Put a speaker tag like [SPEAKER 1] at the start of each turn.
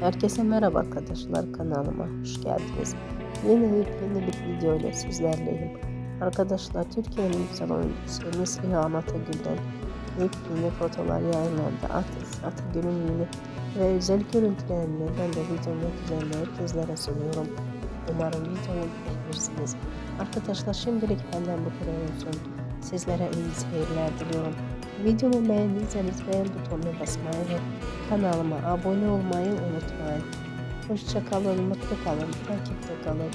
[SPEAKER 1] Herkese merhaba arkadaşlar kanalıma hoş geldiniz. Yeni yeni bir video ile sizlerleyim. Arkadaşlar Türkiye'nin güzel oyuncusu Nesliha Atagül'den yepyeni fotolar yayınlandı. At, Atagül'ün yeni ve özel görüntülerini ben de videonun üzerinde sizlere sunuyorum. Umarım videomu beğenirsiniz. Arkadaşlar şimdilik benden bu kadar olsun. Sizlere iyi seyirler diliyorum. Videomu beğendiyseniz beğen butonuna basmayı ve kanalıma abone olmayı unutmayın. Hoşçakalın, mutlu kalın, takipte kalın.